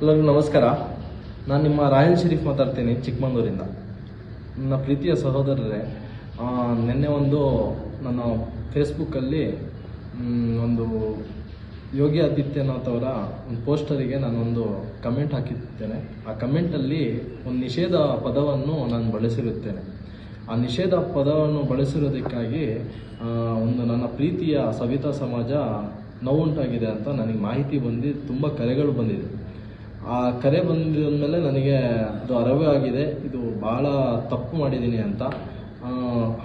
ಎಲ್ಲರಿಗೂ ನಮಸ್ಕಾರ. ನಾನು ನಿಮ್ಮ ರಾಯಲ್ ಶರೀಫ್ ಮಾತಾಡ್ತೀನಿ ಚಿಕ್ಕಮಂಗ್ಳೂರಿಂದ. ನನ್ನ ಪ್ರೀತಿಯ ಸಹೋದರರೇ ನಿನ್ನೆ ಒಂದು ನನ್ನ ಫೇಸ್ಬುಕ್ಕಲ್ಲಿ ಒಂದು ಯೋಗಿ ಆದಿತ್ಯನಾಥ್ ಅವರ ಒಂದು ಪೋಸ್ಟರಿಗೆ ನಾನೊಂದು ಕಮೆಂಟ್ ಹಾಕಿರ್ತೇನೆ ಆ ಕಮೆಂಟಲ್ಲಿ ಒಂದು ನಿಷೇಧ ಪದವನ್ನು ನಾನು ಬಳಸಿರುತ್ತೇನೆ. ಆ ನಿಷೇಧ ಪದವನ್ನು ಬಳಸಿರೋದಕ್ಕಾಗಿ ಒಂದು ನನ್ನ ಪ್ರೀತಿಯ ಸವಿತಾ ಸಮಾಜ ನೋವುಂಟಾಗಿದೆ ಅಂತ ನನಗೆ ಮಾಹಿತಿ ಬಂದು ತುಂಬ ಕರೆಗಳು ಬಂದಿದೆ. ಆ ಕರೆ ಬಂದ ಮೇಲೆ ನನಗೆ ಅದು ಅರವೇ ಆಗಿದೆ. ಇದು ಭಾಳ ತಪ್ಪು ಮಾಡಿದ್ದೀನಿ ಅಂತ.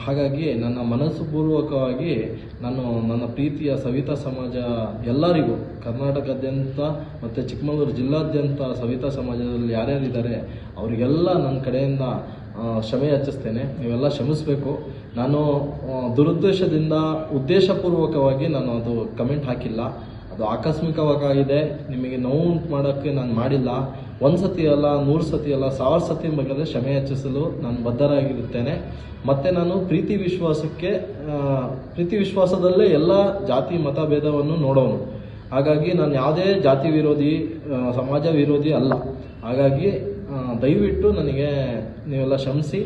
ಹಾಗಾಗಿ ನನ್ನ ಮನಸ್ಸು ಪೂರ್ವಕವಾಗಿ ನಾನು ನನ್ನ ಪ್ರೀತಿಯ ಸವಿತಾ ಸಮಾಜ ಎಲ್ಲರಿಗೂ, ಕರ್ನಾಟಕದಾದ್ಯಂತ ಮತ್ತು ಚಿಕ್ಕಮಗಳೂರು ಜಿಲ್ಲಾದ್ಯಂತ ಸವಿತಾ ಸಮಾಜದಲ್ಲಿ ಯಾರ್ಯಾರಿದ್ದಾರೆ, ಅವರಿಗೆಲ್ಲ ನನ್ನ ಕಡೆಯಿಂದ ಕ್ಷಮೆ ಯಾಚಿಸ್ತೇನೆ ನೀವೆಲ್ಲ ಕ್ಷಮಿಸಬೇಕು. ನಾನು ದುರುದ್ದೇಶದಿಂದ, ಉದ್ದೇಶಪೂರ್ವಕವಾಗಿ ನಾನು ಅದು ಕಮೆಂಟ್ ಹಾಕಿಲ್ಲ. ಅದು ಆಕಸ್ಮಿಕವಾಗಿದೆ, ನಿಮಗೆ ನೋವು ಉಂಟು ಮಾಡೋಕ್ಕೆ ನಾನು ಮಾಡಿಲ್ಲ. ಒಂದು ಸತಿ ಅಲ್ಲ ನೂರು ಸತಿ ಅಲ್ಲ, ಸಾವಿರ ಸತಿ ಬೇಕಾದರೆ ಕ್ಷಮೆ ಹೆಚ್ಚಿಸಲು ನಾನು ಬದ್ಧರಾಗಿರುತ್ತೇನೆ. ಮತ್ತು ನಾನು ಪ್ರೀತಿ ವಿಶ್ವಾಸಕ್ಕೆ ಪ್ರೀತಿ ವಿಶ್ವಾಸದಲ್ಲೇ ಎಲ್ಲ ಜಾತಿ ಮತ ಭೇದವನ್ನು ನೋಡೋನು. ಹಾಗಾಗಿ ನಾನು ಯಾವುದೇ ಜಾತಿ ವಿರೋಧಿ ಸಮಾಜ ವಿರೋಧಿ ಅಲ್ಲ. ಹಾಗಾಗಿ ದಯವಿಟ್ಟು ನನಗೆ ನೀವೆಲ್ಲ ಕ್ಷಮಿಸಿ.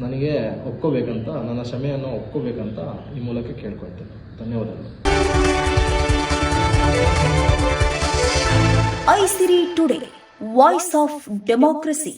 ನನಗೆ ಒಪ್ಕೋಬೇಕಂತ ನನ್ನ ಕ್ಷಮೆಯನ್ನು ಒಪ್ಕೋಬೇಕಂತ ಈ ಮೂಲಕ ಕೇಳ್ಕೊಳ್ತೇನೆ. ಧನ್ಯವಾದಗಳು. Aisiri today voice of democracy